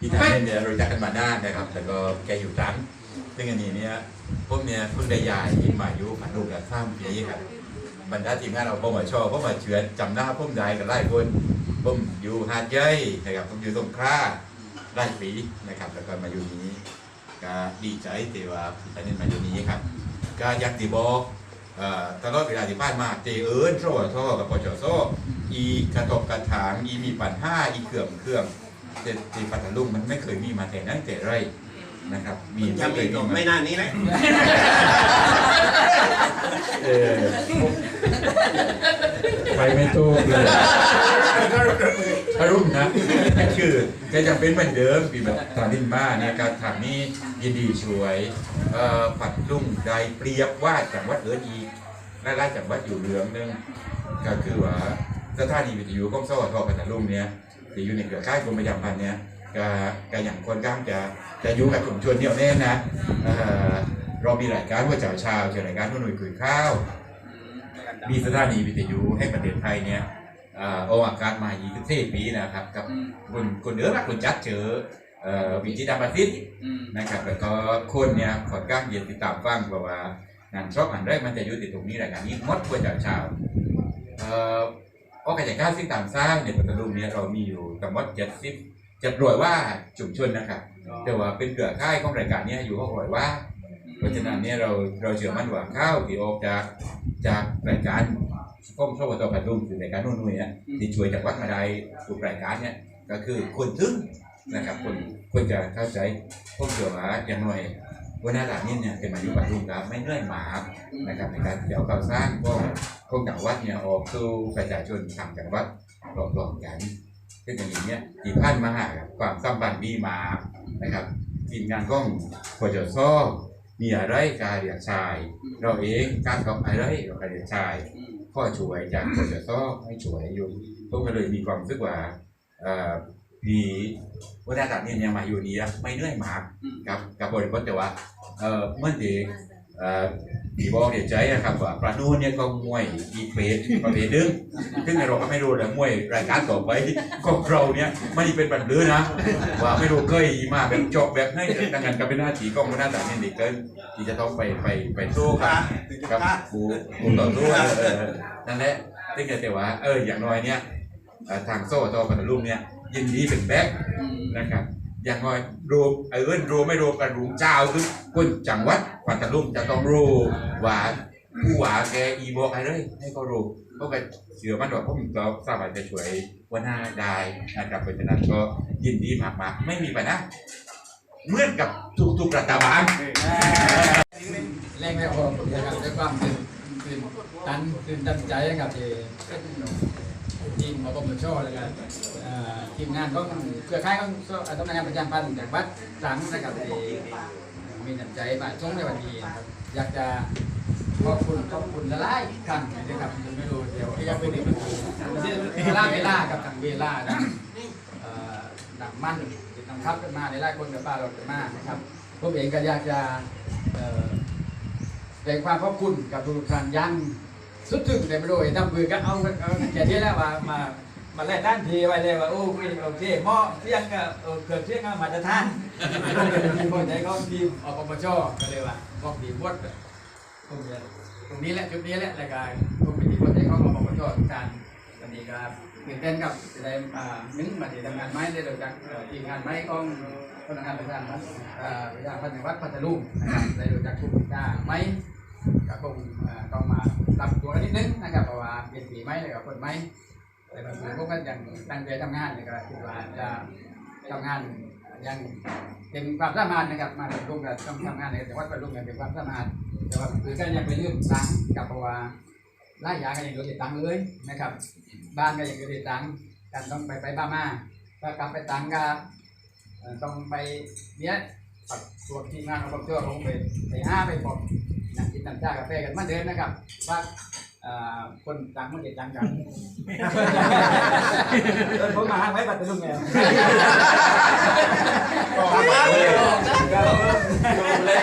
พี่ท่านเนี่ยรู้จักกันมานานนะครับ แต่ก็แกอยู่ตรังซึ่งอันนี้เนี่ยผมเนี่ยเพิ่งได้ยายมาอยู่ผ่านลูกกับข้ามปีครับบรรดาทีมงานเราผมมาชอบผมมาเชือนจำหน้าผมได้กันหลายคนผมอยู่หาดเย้ยนะครับผมอยู่สงขลาหลายปีนะครับแล้วก็มาอยู่นี้ก็ดีใจที่ว่าพี่ท่านมาอยู่นี้ครับก็อยักติบอกตลอดเวลาที่ผ่านมาเจเอิญโซ่โซ่กับปชโซอีกระทบกระถางอีมีปัญห้าอีเครื่องเครื่อง แต่ที่ปัตตาลุงมันไม่เคยมีมาแต่ไหนแต่ไรนะครับ มีจะมีก็ไม่นานนี้แหละเออไปไม่ถูกเลยพรุ่งนะคือก็ยังเป็นเหมือนเดิมปีแบบตอนดินมาเนี่ยการทำนี้ยินดีช่วยเอ่อปัดลุงได้เปรียบว่าจังหวัดเอิร์นอีกและไล่จังหวัดอยู่เหลืองหนึงก็คือว่าสถานีวิทยุของสวทปัตตาลุงเนี่ย ที่อยู่ในเครือข่ายกรมประชาสัมพันธ์เนี่ยก็ก็อย่างคนข้างจะจะอยู่กับชุมชนเดียวแน่นะเอ่อเรามีรายการว่าเจ้าชาวเกี่ยวกับรายการผู้หน่วยคุยข้าว มีสถานีวิทยุให้ประเทศไทยเนี่ยเอ่อออกอากาศมา24ปีนะครับกับคุณคุณเดือรักคุณจัดเจอเอ่อวิจิตรประสิทธิ์นะครับแล้วก็คนเนี่ยขอดก้างเย็นติดตามฟังเพราะว่างานชอบอันแรกมันจะอยู่ติดตรงนี้รายการนี้มดกว่าจากชาว เอ่อโอกาสจากการสิ่งตามสร้างในปัตตานีเนี่ยเรามีอยู่ทั้งหมด70จะรวยว่าชุมชนนะครับแต่ว่าเป็นเครือข่ายของรายการเนี้อยู่ห้องรวยว่า เพราะฉะนั้นเนี่ยเราเราเชื่อมั่นว่าข้าวที่ออกจากจากรายการก้มชอบตปัดรุ่มคือรายการนู่นนู่นเนี่ยที่ช่วยจากวัดมาได้ทุกรายการเนี่ยก็คือคนทึ่งนะครับคนคนจะเข้าใจพวกเชื่อว่าอย่างหน่อย วันหน้าหลังนี้เนี่ยเป็นมาอยู่ปทุมครับไม่เหนื่อยหมานะครับในการเดี๋ยวข่าสร้างก็พวกจังวัดเนี่ยออกสู่ประชาชนทางจังหวัดรอบๆกันซึ่งอย่างนี้ยที่ผ่านมาความสัมพันธ์ดีมานะครับทีมงานก้องพจซอมีอะไรการเรียกชาย เราเองการทำอะไรเราการเรียกชายพ่อช่วยจากคนจะต้องให้ช่วยอยู่ก็เลยมีความรู้สึกว่าอ่อ ดีวัฒนธรรมเนี่ยยังมาอยู่นี่นะไม่เหนื่อยมากกับกับบริบทแต่ว่าเอ่อเมื่อที่เอ่อดีบอกเดียใจนะครับว่าปลานูนเนี่ยก็มวยอีกเฟสประเภทหนึงซึ่งเราก็ไม่รู้เลยมวยรายการต่อไปของเราเนี่ยไม่ได้เป็นแบบเลือนะ ว่าไม่รู้เคยมาแบบจบแบบให้ดังนั้นก็เป็นหน้าที่ของหัวหน้าต่างเนี่ยเด็กเกินที่จะต้องไปไปไปสู้กับกับครูครูต่อสู้เออเออนั่นแหละซึ่งแต่ว่าเอออย่างน้อยเนี่ยเอ่อทางโซ่ต่อพันลุ่มเนี่ย ยินดีเป็นแบ็คนะครับอย่างน้อยรู้เออรู้ไม่รู้กันรู้เจ้าคือคนจังหวัดปัตตาลุงจะต้องรู้ว่าผู้ว่าแกอีบอกอะไรเลยให้เขารู้เพราะไปเสือมันบอกผมก็สามารถจะช่วยวันหน้าได้นะครับเพราะฉะนั้นก็ยินดีมากๆไม่มีปัญหาเหมือนกับทุกๆรัฐบาลแรงไม่ออกนะครับด้วยความตื่นตื่นตันตื่นตันใจนะครับที่ ทีมมปมชเลยครับเอ่อทีมงานก็เครือข่ายของตำแหน่งงานประจำพันธ์จากวัดตรังนะครับที่มีน้ำใจมาช่งในวันนี้ครับอยากจะขอบคุณขอบคุณละลายครั้งนะครับไม่รู้เดี๋ยวยังไม่ได้เป็นเวลาเวลากับทางเวลานะหนักมั่นติดตามครับกันมาในหลายคนกับป้าเรากันมานะครับผมเองก็อยากจะแสดงความขอบคุณกับทุกท่านยัง สุดถึงแต่ไม่รู้ไอ้ทำมือก็เอาเอาแค่นี้แล้วมามามาแลกด้านทีไว้เลยว่าโอ้ยโอเคหม้อเที่ยงก็เออเกิดเที่ยงก็มาจะทานมีคนใจเขาทีมอปปชก็เลยว่าบอกดีหมดตรงนี้ตรงนี้แหละจุดนี้แหละรายการพวกมีคนใจเขาอปปชทุกการวันนี้ก็ตื่นเต้นกับจะได้อ่านึกมาที่ทำงานไม้ได้โดยจากทีมงานไม้ของพนักงานประจำวันเอ่อประจำพันธุ์วัดพัทลุงนะครับได้โดยจากคุณกาไม้ก็คงเอ่ม ปรับตัวนิดนึงนะครับเพราะว่าเป็นปีไหมเลยกับคนไหมแต่บางคนพวกก็ยังตั้งใจทำงานเลยก็คิดว่าจะทำงานยังเต็มความสามารถนะครับมาร่วมกันต้องทำงานในจังหวัดประดุงกันเต็มความสามารถแต่ว่าคือก็ยังเป็นเรื่องตังค์กับเพราะว่าไล่ยากันยังเหลือติดตังค์เลยนะครับ บ้านก็ยังเหลือติดตังค์กันต้องไปไปบ้ามาถ้ากลับไปตังค์ก็ต้องไปเนี้ยปัดตัวทีมงานของผมเชื่อผมไปไปห้าไปบอก นั่งกินน้ำชากาแฟกันเหมาเดินนะครับว่าเอ่อคนต่างมันเด็ดจังกันเออผมมาหาไว้ปัตตาลุงไงก็มาเลย